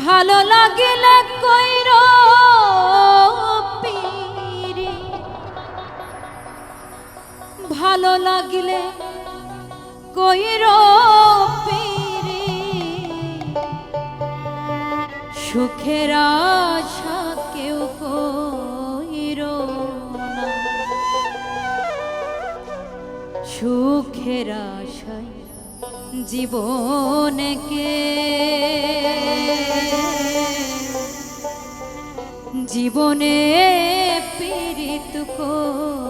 ভালো লাগলে কইর পিরে। ভালো লাগলে কইর পিরে। সুখের আশা কেউ কইর সুখের আশায় জীবনকে। জীবনে পীড়িত কইর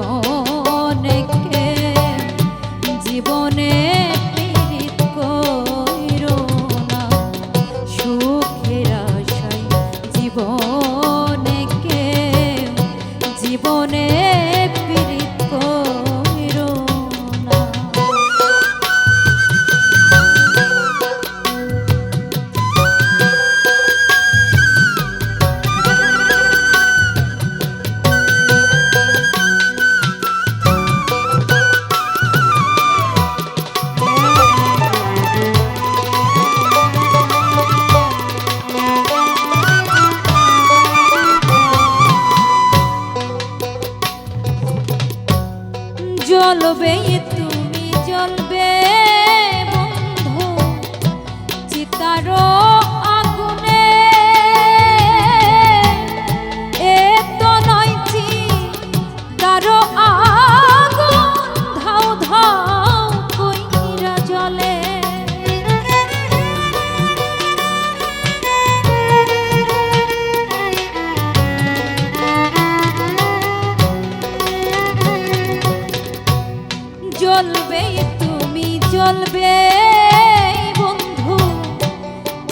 জীবনকে জ্বলবে তুমি জ্বলবে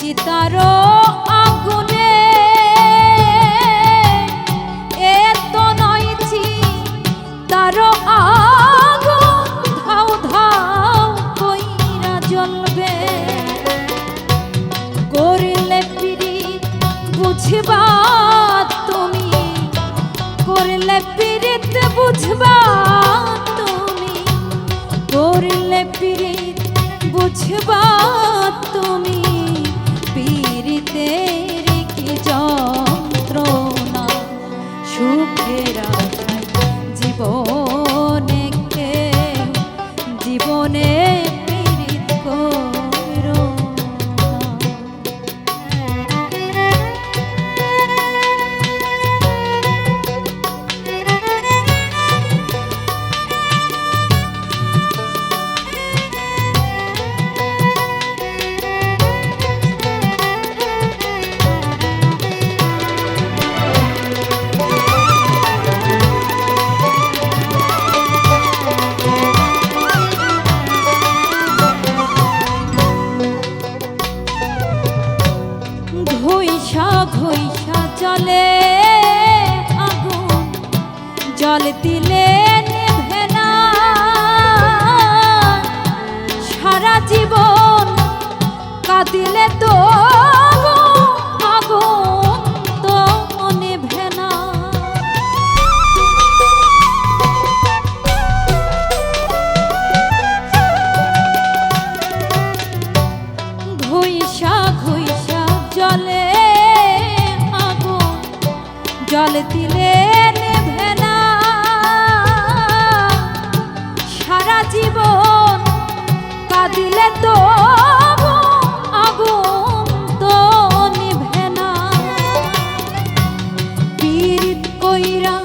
চিতারো আগুনে। এত নয়ছি তারো আগুন ধাও ধাও কইরা জ্বলবে। করলে পিড়ি বুঝবা তুমি, করলে পিড়িত বুঝবা তুমি, করলে পিড়িত বুঝবা তুমি। পিড়িতের কি ঘুইসা ঘুইসা জলে, আগুন জল দিলে ভেলা সারা জীবন কাঁদিলে তো আগুন তো নিভে না। পীড়িত কইরা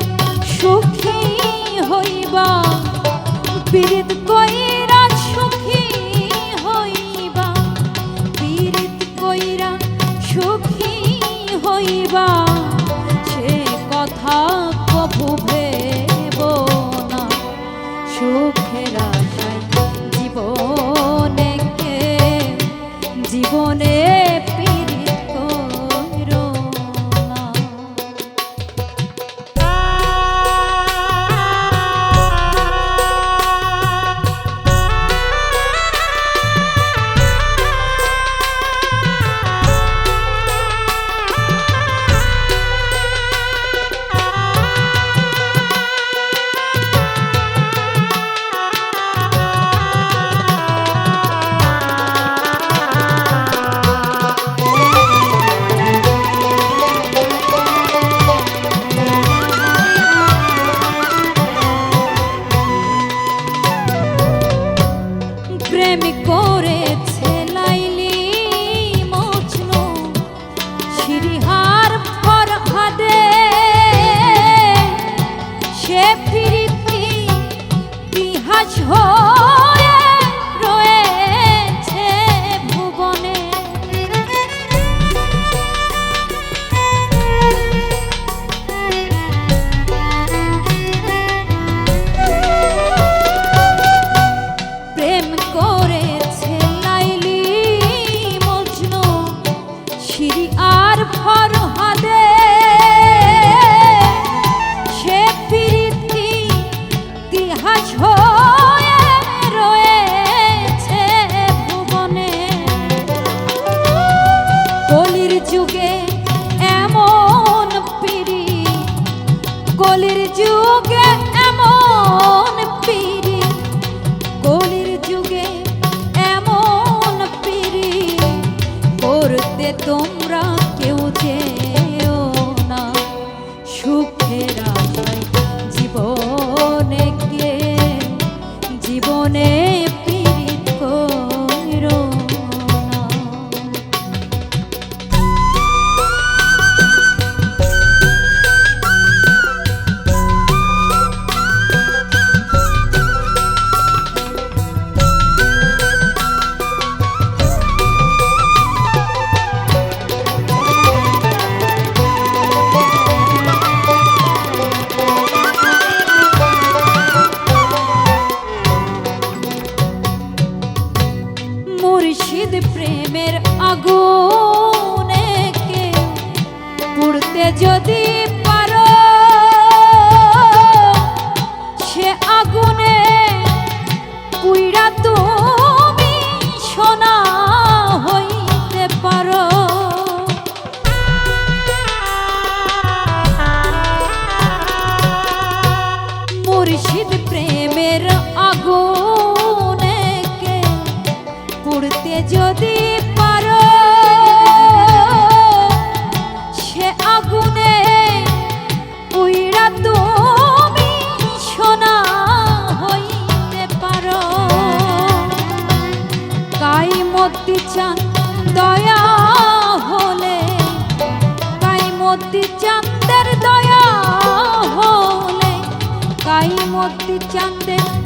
সুখ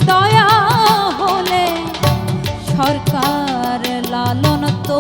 দয়া হলে সরকার লালন তো